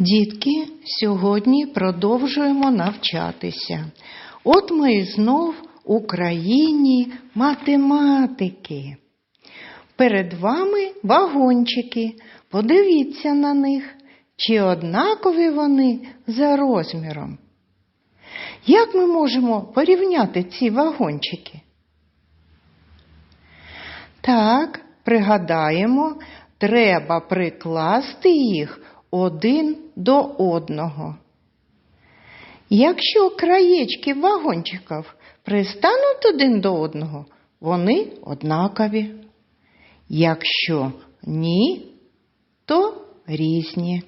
Дітки, сьогодні продовжуємо навчатися. От ми і знов у країні математики. Перед вами вагончики. Подивіться на них, чи однакові вони за розміром. Як ми можемо порівняти ці вагончики? Так, пригадаємо, треба прикласти їх один до одного. Якщо краєчки вагончиків пристануть один до одного, вони однакові. Якщо ні, то різні.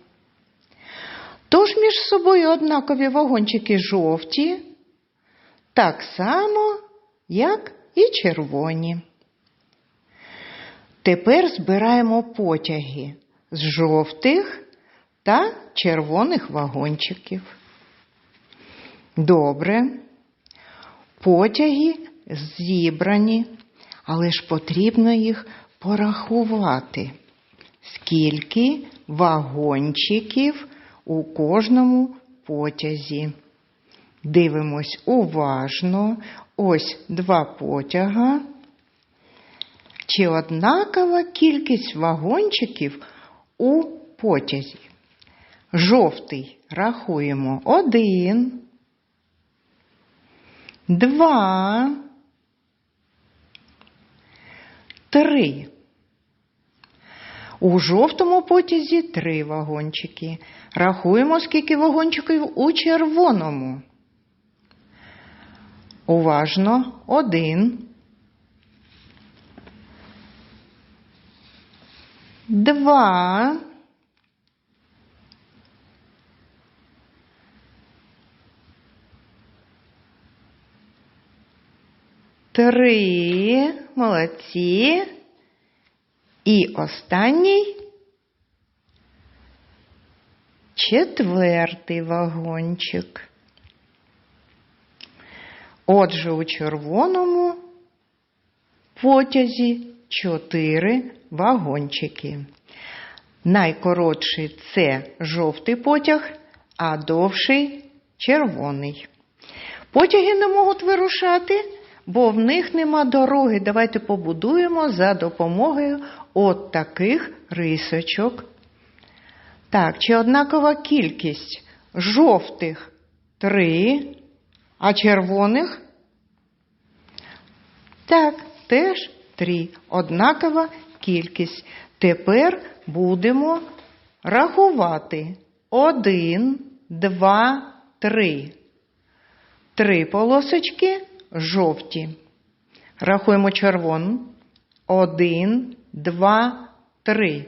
Тож між собою однакові вагончики жовті, так само, як і червоні. Тепер збираємо потяги з жовтих та червоних вагончиків. Добре. Потяги зібрані, але ж потрібно їх порахувати. Скільки вагончиків у кожному потязі. Дивимось уважно. Ось два потяга. Чи однакова кількість вагончиків у потязі? Жовтий рахуємо один, два, три. У жовтому потязі три вагончики. Рахуємо, скільки вагончиків у червоному. Уважно один. Два. Три. Молодці. І останній четвертий вагончик. Отже, у червоному потязі чотири вагончики. Найкоротший це жовтий потяг, а довший червоний. Потяги не можуть вирушати, бо в них нема дороги. Давайте побудуємо за допомогою от таких рисочок. Так, чи однакова кількість жовтих три, а червоних? Так, теж три. Однакова кількість. Тепер будемо рахувати. Один, два, три. Три полосочки жовті. Рахуємо червону. Один, два, три.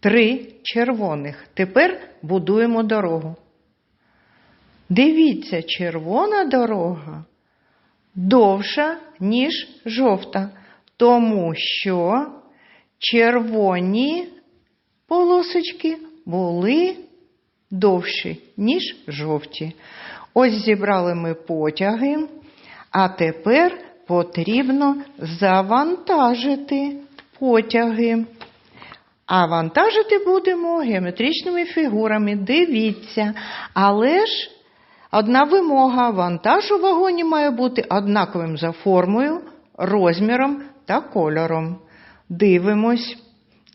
Три червоних. Тепер будуємо дорогу. Дивіться, червона дорога довша, ніж жовта, тому що червоні полосочки були довші, ніж жовті. Ось зібрали ми потяги, а тепер потрібно завантажити потяги. А вантажити будемо геометричними фігурами. Дивіться. Але ж одна вимога вантаж у вагоні має бути однаковим за формою, розміром та кольором. Дивимось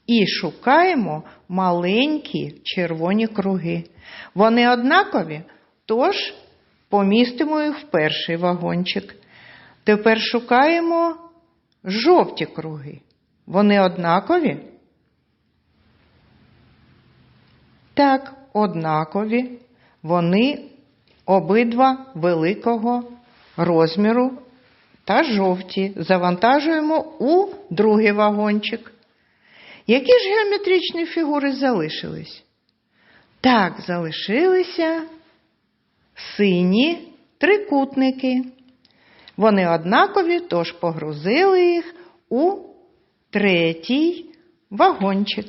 і шукаємо маленькі червоні круги. Вони однакові, тож помістимо їх в перший вагончик. Тепер шукаємо жовті круги. Вони однакові? Так, однакові. Вони обидва великого розміру та жовті. Завантажуємо у другий вагончик. Які ж геометричні фігури залишились? Так, залишилися сині трикутники. Вони однакові, тож погрузили їх у третій вагончик.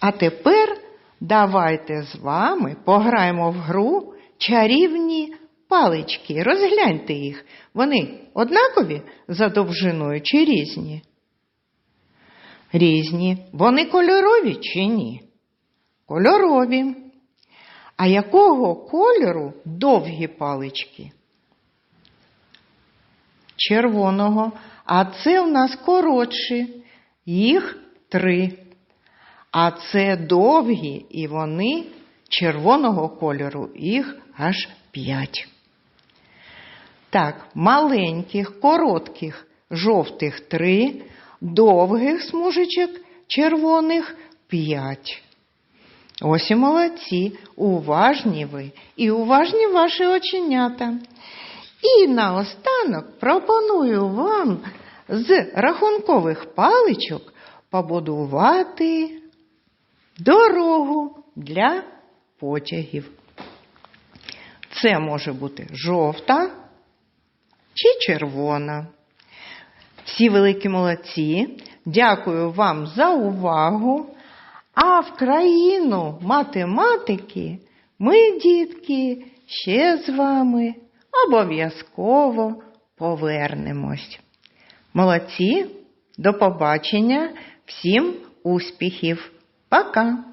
А тепер давайте з вами пограємо в гру чарівні палички. Розгляньте їх. Вони однакові за довжиною чи різні? Різні. Вони кольорові чи ні? Кольорові. А якого кольору довгі палички? Червоного. А це у нас коротші. Їх три. А це довгі, і вони червоного кольору, їх аж п'ять. Так, маленьких, коротких, жовтих три, довгих смужечок червоних п'ять. Ось і молодці, уважні ви і уважні ваші оченята. І наостанок пропоную вам з рахункових паличок побудувати дорогу для потягів. Це може бути жовта чи червона. Всі великі молодці. Дякую вам за увагу. А в країну математики ми, дітки, ще з вами обов'язково повернемось. Молодці, до побачення, всім успіхів. Пока!